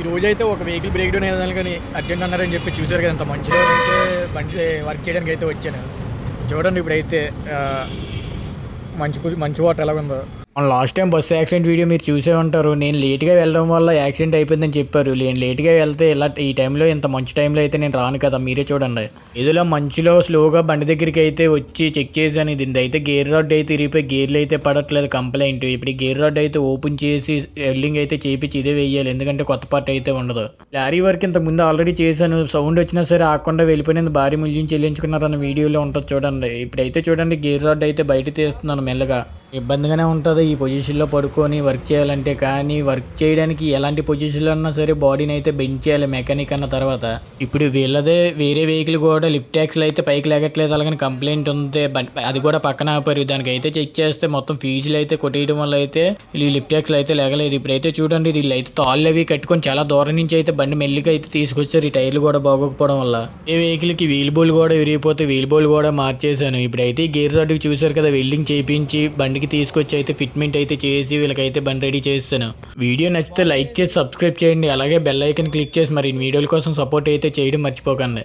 ఈ రోజైతే ఒక వెహికల్ బ్రేక్ డౌన్ అయ్యేదాన్ని కానీ అర్జెంట్ అన్నారని చెప్పి చూశారు కదా అంత మంచిగా అయితే బండి వర్క్ చేయడానికి అయితే వచ్చాను. చూడండి ఇప్పుడైతే మంచి మంచి వాటర్ ఎలా ఉందో. మన last time bus accident video మీరు చూసే ఉంటారు. నేను లేట్గా వెళ్ళడం వల్ల యాక్సిడెంట్ అయిపోయిందని చెప్పారు. నేను లేట్గా వెళ్తే ఇలా ఈ టైంలో ఇంత మంచి టైంలో అయితే నేను రాను కదా మీరే చూడండి. ఇదిలో మంచిలో స్లోగా బండి దగ్గరికి అయితే వచ్చి చెక్ చేశాను. ఇది అయితే గేర్ రాడ్ అయితే ఇరిగిపోయి గేర్లు అయితే పడట్లేదు కంప్లైంట్. ఇప్పుడు గేర్ రాడ్ అయితే ఓపెన్ చేసి వెల్డింగ్ అయితే చేపించి ఇదే వేయాలి. ఎందుకంటే కొత్త పార్ట్ అయితే ఉండదు. లారీ వర్క్ ఇంత ముందు ఆల్రెడీ చేశాను. సౌండ్ వచ్చినా సరే ఆకుండా వెళ్ళిపోయినందు భారీ మూల్యం చెల్లించుకున్నారన్న వీడియోలో ఉంటుంది చూడండి. ఇప్పుడైతే చూడండి గేర్ రాడ్ అయితే బయట తీస్తున్నాను మెల్లగా. ఇబ్బందిగానే ఉంటుంది. ఈ పొజిషన్లో పడుకొని వర్క్ చేయాలంటే కానీ వర్క్ చేయడానికి ఎలాంటి పొజిషన్లో ఉన్నా సరే బాడీని అయితే బెండ్ చేయాలి మెకానిక్ అన్న తర్వాత. ఇప్పుడు వీళ్ళదే వేరే వెహికల్ కూడా లిఫ్ట్ ట్యాక్స్లు అయితే పైకి లేగట్లేదు. అలాగని కంప్లైంట్ ఉంది. అది కూడా పక్కన ఆపారు. దానికి అయితే చెక్ చేస్తే మొత్తం ఫీజులు అయితే కొట్టేయడం వల్ల అయితే ఈ లిఫ్ట్ ట్యాక్స్లు అయితే లేగలేదు. ఇప్పుడైతే చూడండి వీళ్ళు అయితే తాళ్ళు అవి కట్టుకొని చాలా దూరం నుంచి అయితే బండి మెల్లిగా అయితే తీసుకొచ్చారు. ఈ టైర్లు కూడా బాగోకపోవడం వల్ల. ఈ వెహికల్కి వీల్ బోల్ కూడా విరిగిపోతే వీల్ బోల్ కూడా మార్చేశాను. ఇప్పుడైతే గేర్ రోడ్డుకి చూసారు కదా వెల్డింగ్ చేయించి బండి బండికి తీసుకొచ్చి అయితే ఫిట్మెంట్ అయితే చేసి వీళ్ళకైతే బండి రెడీ చేస్తాను. వీడియో నచ్చితే లైక్ చేసి సబ్స్క్రైబ్ చేయండి. అలాగే బెల్ ఐకన్ క్లిక్ చేసి మరి వీడియోల కోసం సపోర్ట్ అయితే చేయడం మర్చిపోకండి.